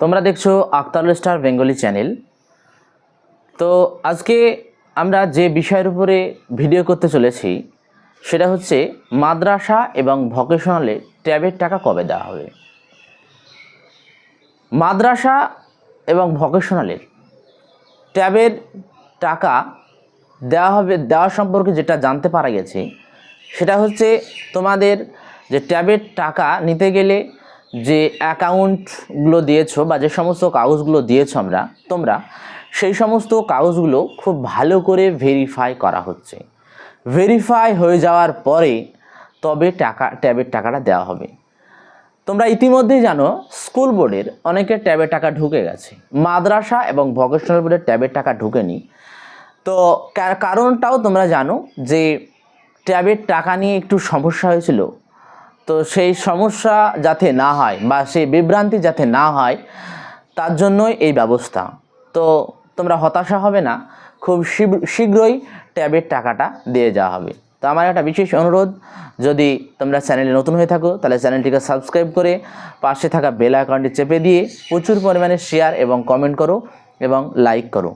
তোমরা দেখছ Aktarul star Bengali channel. তো আজকে আমরা যে বিষয়ের উপরে ভিডিও করতে চলেছি, সেটা হচ্ছে মাদ্রাসা এবং ভকেশনালে ট্যাবের টাকা কবে দেওয়া হবে? মাদ্রাসা এবং ভকেশনালের ট্যাবের টাকা দেওয়া হবে, দেওয়া সম্পর্কে যেটা জানতে পারা গেছে, সেটা হচ্ছে তোমাদের যে ট্যাবের টাকা নিতে গেলে যে অ্যাকাউন্টগুলো দিয়েছ বা যে সমস্ত কাগজগুলো দিয়েছ আমরা, তোমরা, সেই সমস্ত কাগজগুলো খুব ভালো করে ভেরিফাই করা হচ্ছে। ভেরিফাই হয়ে যাওয়ার পরে তবে টাকা, ট্যাবের টাকাটা দেওয়া হবে। তোমরা ইতিমধ্যেই জানো স্কুল বোর্ডের অনেকের ট্যাবের টাকা ঢুকে গেছে। মাদ্রাসা এবং ভকেশনাল বোর্ডের ট্যাবের টাকা ঢুকেনি। তো কারণটাও তোমরা জানো যে ট্যাবের টাকা নিয়ে একটু সমস্যা হয়েছিল। তো সেই সমস্যা যাতে না হয় বা সেই বিভ্রান্তি যাতে না হয়, তার জন্যই এই ব্যবস্থা। তো তোমরা হতাশা হবে না, খুব শীঘ্র- শীঘ্রই ট্যাবের টাকাটা দিয়ে যাওয়া হবে। তো আমার একটা বিশেষ অনুরোধ, যদি তোমরা চ্যানেলে নতুন হয়ে থাকো, তাহলে চ্যানেলটিকে সাবস্ক্রাইব করে পাশে থাকা বেল আইকনটি চেপে দিয়ে প্রচুর পরিমাণে শেয়ার এবং কমেন্ট করো এবং লাইক করো।